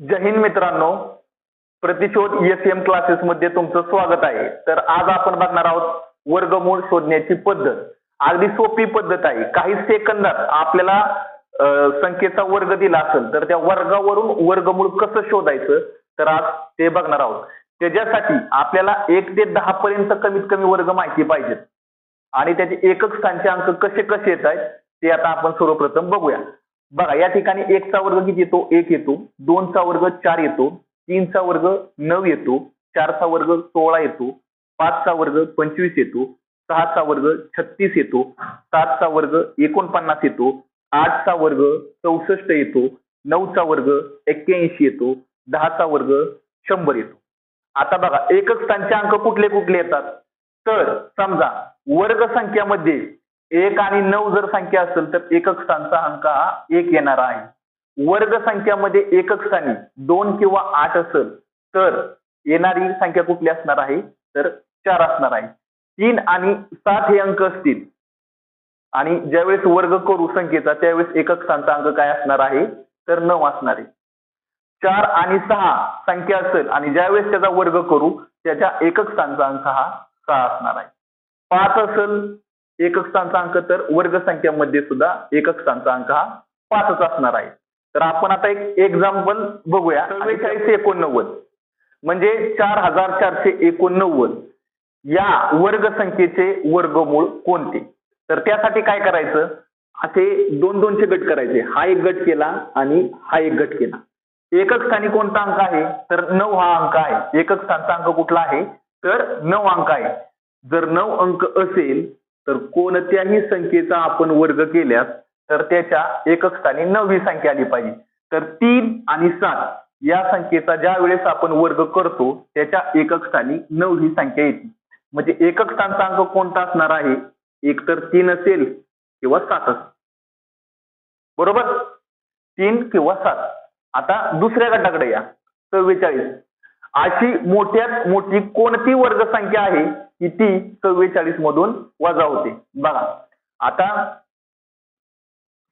जय हिंद मित्रांनो. प्रतिशोध SM classes मध्ये तुमचं स्वागत आहे. तर आज आपण बघणार आहोत वर्गमूळ शोधण्याची पद्धत. अगदी सोपी पद्धत आहे. काही सेकंदात आपल्याला संख्येचा वर्ग दिला असेल तर त्या वर्गावरून वर्गमूळ कसं शोधायचं? तर आज ते बघणार आहोत. त्याच्यासाठी आपल्याला एक ते दहा पर्यंत कमीत कमी वर्ग माहिती पाहिजेत. आणि त्याचे एकक स्थानचे अंक कसे कसे येत आहेत ते आता आपण सर्वप्रथम बघूया. बघा या ठिकाणी एकचा वर्ग किती येतो? एक येतो. दोनचा वर्ग चार येतो. तीनचा वर्ग नऊ येतो. चारचा वर्ग सोळा येतो. पाचचा वर्ग पंचवीस येतो. सहाचा वर्ग छत्तीस येतो. सातचा वर्ग एकोणपन्नास येतो. आठचा वर्ग चौसष्ट येतो. नऊचा वर्ग एक्क्याऐंशी येतो. दहाचा वर्ग शंभर येतो. आता बघा एकच स्थानचे अंक कुठले कुठले येतात? तर समजा वर्ग संख्यामध्ये एक आणि नऊ जर संख्या असेल तर एकक स्थानचा अंक हा एक येणार आहे. वर्ग संख्यामध्ये एकक स्थानी दोन किंवा आठ असेल तर येणारी संख्या कुठली असणार आहे? तर चार असणार आहे. तीन आणि सात हे अंक असतील. आणि ज्यावेळेस वर्ग करू संख्येचा त्यावेळेस एकक स्थानचा अंक काय असणार आहे? तर नऊ असणार आहे. चार आणि सहा संख्या असेल आणि ज्यावेळेस त्याचा वर्ग करू त्याच्या एकक स्थानचा अंक हा सहा असणार आहे. पाच असेल एकक स्थानचा अंक तर वर्ग संख्यामध्ये सुद्धा एकक स्थानचा अंक हा पाचच असणार आहे. तर आपण आता एक एक्झाम्पल बघूया. चव्वेचाळीस एकोणनव्वद. म्हणजे चार हजार चारशे एकोणनव्वद. या वर्ग संख्येचे वर्गमूळ कोणते? तर त्यासाठी काय करायचं? असे दोन दोनचे गट करायचे. हा एक गट केला आणि हा एक गट केला. एकक स्थानी कोणता अंक आहे? तर नऊ हा अंक आहे. एकक स्थानचा अंक कुठला आहे? तर नऊ अंक आहे. जर नऊ अंक असेल तर कोणत्याही संख्येचा आपण वर्ग केल्यास तर त्याच्या एकक स्थानी नववी संख्या आली पाहिजे. तर तीन आणि सात या संख्येचा ज्या वेळेस आपण वर्ग करतो त्याच्या एकक स्थानी नऊ ही संख्या येते. म्हणजे एकक स्थानचा अंक कोणता असणार आहे? एक तर तीन असेल किंवा सात असेल. बरोबर? तीन किंवा सात. आता दुसऱ्या गटाकडे या. चव्वेचाळीस अशी मोठ्यात मोठी कोणती वर्ग संख्या आहे? किती? चव्वेचाळीस मधून वजा होते. बघा. आता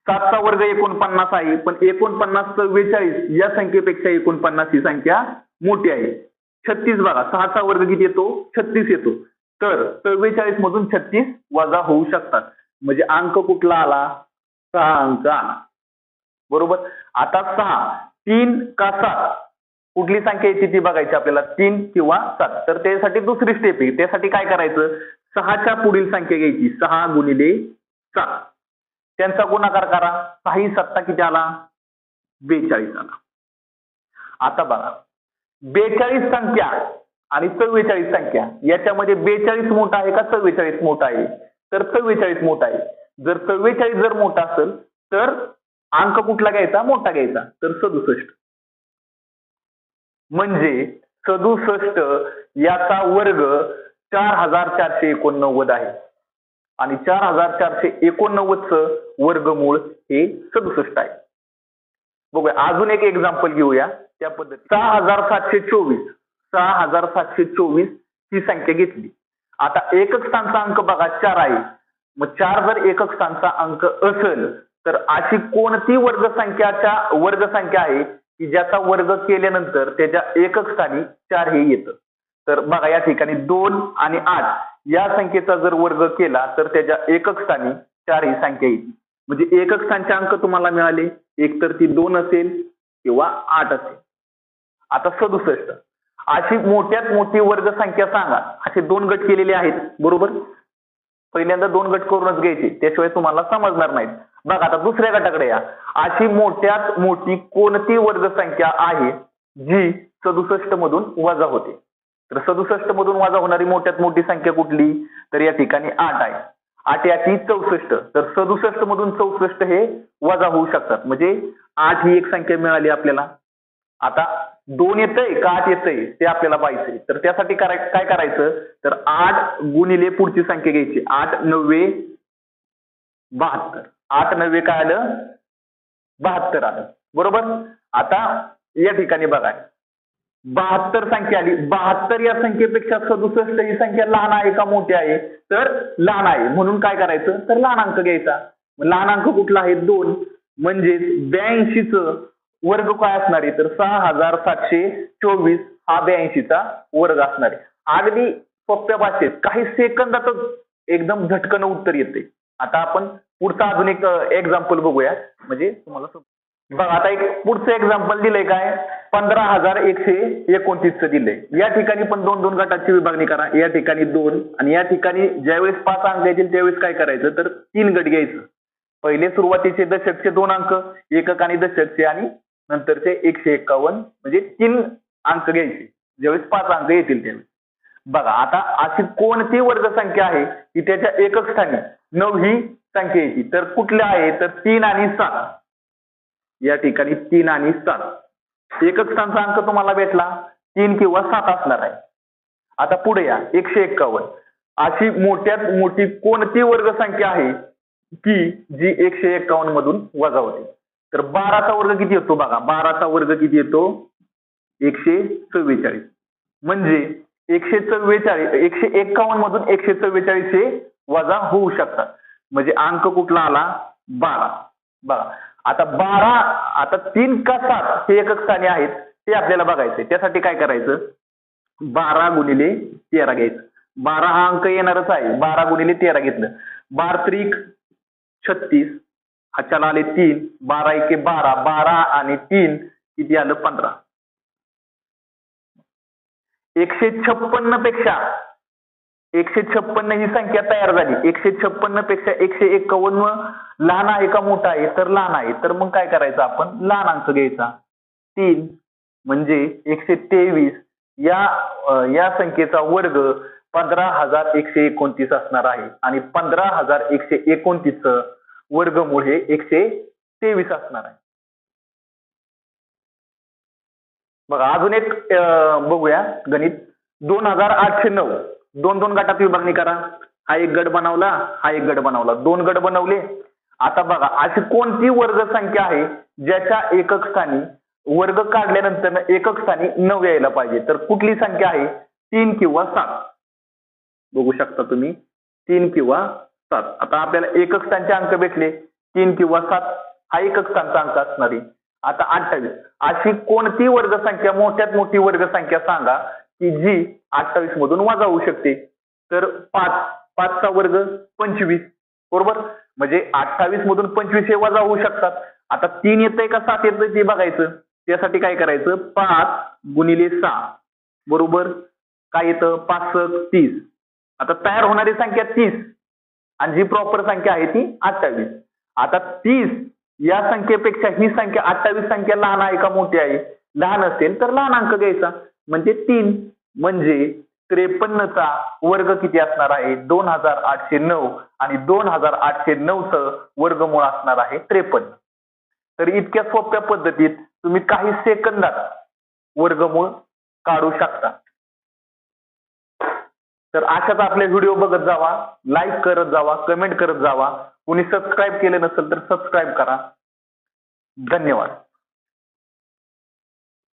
सातचा वर्ग एकोणपन्नास आहे पण एकोणपन्नास चव्वेचाळीस या संख्येपेक्षा एकोणपन्नास ही संख्या मोठी आहे. छत्तीस बघा. सहाचा वर्ग किती येतो? छत्तीस येतो. तर चव्वेचाळीस मधून छत्तीस वजा होऊ शकतात. म्हणजे अंक कुठला आला? सहा अंक आला बरोबर? आता सहा. तीन का सात? कुठली संख्या येते ती बघायची आपल्याला तीन किंवा सात. तर त्यासाठी दुसरी स्टेप आहे. त्यासाठी काय करायचं? सहाच्या पुढील संख्या घ्यायची. सहा गुणिले सात. त्यांचा गुणाकार करा. सहाही सत्ता किती आला? बेचाळीस आला. आता बघा. बेचाळीस संख्या आणि चव्वेचाळीस संख्या याच्यामध्ये बेचाळीस मोठा आहे का चव्वेचाळीस मोठा आहे? तर चव्वेचाळीस मोठा आहे. जर चव्वेचाळीस जर मोठा असेल तर अंक कुठला घ्यायचा? मोठा घ्यायचा. तर सदुसष्ट. म्हणजे सदुसष्ट याचा वर्ग चार हजार चारशे एकोणनव्वद आहे. आणि चार हजार चारशे एकोणनव्वदच वर्गमूळ हे सदुसष्ट आहे. बघूया अजून एक एक्झाम्पल घेऊया त्या पद्धती सहा हजार सातशे चोवीस सहा हजार सातशे चोवीस ही संख्या घेतली. आता एकक स्थानचा अंक बघा चार आहे. मग चार जर एकक स्थानचा अंक असेल तर अशी कोणती वर्गसंख्याच्या वर्गसंख्या आहे? की ज्याचा वर्ग केल्यानंतर त्याच्या एकक स्थानी चार हे येतं. तर बघा या ठिकाणी दोन आणि आठ या संख्येचा जर वर्ग केला तर त्याच्या एकक स्थानी चार ही संख्या येते. म्हणजे एकक स्थानचे अंक तुम्हाला मिळाले. एक तर ती दोन असेल किंवा आठ असेल. आता सदुसष्ट. अशी मोठ्यात मोठी वर्ग संख्या सांगा. असे दोन गट केलेले आहेत. बरोबर? पहिल्यांदा दोन गट करूनच घ्यायचे. त्याशिवाय तुम्हाला समजणार नाहीत. बघा आता दुसऱ्या गटाकडे या. अशी मोठ्यात मोठी कोणती वर्ग संख्या आहे जी सदुसष्ट मधून वजा होते? तर सदुसष्ट मधून वजा होणारी मोठ्यात मोठी संख्या कुठली? तर या ठिकाणी आठ आहे. आठ याची चौसष्ट. तर सदुसष्ट मधून चौसष्ट हे वजा होऊ शकतात. म्हणजे आठ ही एक संख्या मिळाली आपल्याला. आता दोन येतंय का आठ येतंय ते आपल्याला पाहिजे तर त्यासाठी कराय काय करायचं? तर आठ गुणिले पुढची संख्या घ्यायची. आठ नव्वे बहात्तर. आठ नव्वे काय आलं? बहात्तर आलं. बरोबर? आता या ठिकाणी बघा. बहात्तर संख्या आली. बहात्तर या संख्येपेक्षा सदुसष्ट ही संख्या लहान आहे का मोठी आहे? तर लहान आहे. म्हणून काय करायचं? तर लहान अंक घ्यायचा. लहान अंक कुठला आहे? दोन. म्हणजे ब्याऐंशीच वर्ग काय असणार आहे? तर सहा हजार सातशे चोवीस हा ब्याऐंशीचा वर्ग असणार आहे. अगदी सोप्या भाषेत काही सेकंदातच एकदम झटकन उत्तर येते. आता आपण पुढचा अजून एक एक्झाम्पल बघूया म्हणजे तुम्हाला बघा आता एक पुढचं एक्झाम्पल दिलंय काय? पंधरा हजार एकशे एकोणतीसचं दिलंय. या ठिकाणी पण दोन दोन गटाची विभागणी करा. या ठिकाणी दोन आणि या ठिकाणी ज्यावेळेस पाच अंक येतील त्यावेळेस काय करायचं? तर तीन गट घ्यायचं. पहिले सुरुवातीचे दशकचे दोन अंक एकक आणि दशकचे आणि नंतरचे एकशे एक्कावन्न म्हणजे तीन अंक घ्यायचे. ज्यावेळेस पाच अंक येतील त्यावेळेस. बघा आता अशी कोणती वर्गसंख्या आहे की त्याच्या एकक स्थानी नऊ ही संख्या येते तर कुठल्या आहे? तर तीन आणि सात. या ठिकाणी तीन आणि सात. एकक स्थानचा अंक तुम्हाला भेटला तीन किंवा सात असणार आहे. आता पुढे या एकशे एक्कावन्न अशी मोठ्यात मोठी कोणती वर्गसंख्या आहे की जी एकशे एक्कावन्न मधून वजा होते? तर बाराचा वर्ग किती येतो बघा? बाराचा वर्ग किती येतो? एकशे चव्वेचाळीस. म्हणजे एकशे चव्वेचाळीस एकशे एक्कावन्न मधून एकशे चव्वेचाळीस हे वजा होऊ शकतात. म्हणजे अंक कुठला आला? बारा. बघा. आता बारा आता तीन का सात हे एकक स्थानी आहेत ते आपल्याला बघायचे त्यासाठी काय करायचं? बारा गुणिले तेरा घ्यायचं. बारा हा अंक येणारच आहे. बारा गुणिले तेरा घेतलं. बार त्रिक छत्तीस. हाच्याला आले तीन बारा एके बारा बारा आणि तीन किती आलं पंधरा? एकशे छप्पन्नपेक्षा एकशे छप्पन्न ही संख्या तयार झाली. एकशे छप्पन्नपेक्षा एकशे एक्कावन्न लहान आहे का मोठा आहे? तर लहान आहे. तर मग काय करायचं आपण? लहान अंक घ्यायचा. तीन म्हणजे एकशे तेवीस. या या संख्येचा वर्ग पंधरा हजार एकशे एकोणतीस असणार आहे. आणि पंधरा हजार एकशे एकोणतीस वर्गमूळ हे एकशे तेवीस असणार आहे. बघा अजून एक बघूया गणित. दोन हजार आठशे नऊ. दोन दोन गटात विभागणी करा. हा एक गट बनवला हा एक गट बनवला. दोन गट बनवले. आता बघा अशी कोणती वर्ग संख्या आहे ज्याच्या एकक स्थानी वर्ग काढल्यानंतर एकक स्थानी नऊ यायला पाहिजे? तर कुठली संख्या आहे? तीन किंवा सात. बघू शकता तुम्ही. तीन किंवा सात आता आपल्याला एकक स्थानचे अंक भेटले तीन किंवा सात हा एकक स्थानचा अंक असणार आहे. आता अठ्ठावीस. अशी कोणती वर्गसंख्या मोठ्यात मोठी वर्गसंख्या सांगा की जी अठ्ठावीस मधून वजा होऊ शकते? तर पाच. पाचचा वर्ग पंचवीस. बरोबर? म्हणजे अठ्ठावीस मधून पंचवीस हे वजा होऊ शकतात. आता तीन येतंय का सात येतंय ते बघायचं. त्यासाठी काय करायचं? पाच गुणिले सहा. बरोबर? काय येतं? पाच तीस. आता तयार होणारी संख्या तीस. आणि जी प्रॉपर संख्या आहे ती अठ्ठावीस. आता तीस या संख्येपेक्षा ही संख्या अठ्ठावीस संख्या लहान आहे का मोठी आहे? लहान असेल तर लहान अंक घ्यायचा. म्हणजे तीन म्हणजे त्रेपन्नचा वर्ग किती असणार आहे? दोन हजार आठशे नऊ आणि दोन हजार आठशे नऊचं वर्गमूळ असणार आहे त्रेपन्न. तर इतक्या सोप्या पद्धतीत तुम्ही काही सेकंदात वर्गमूळ काढू शकता. तर अशाच आपले व्हिडिओ बघत जावा लाईक करत जावा कमेंट करत जावा. कुणी सबस्क्राईब केलं नसेल तर सबस्क्राईब करा. धन्यवाद.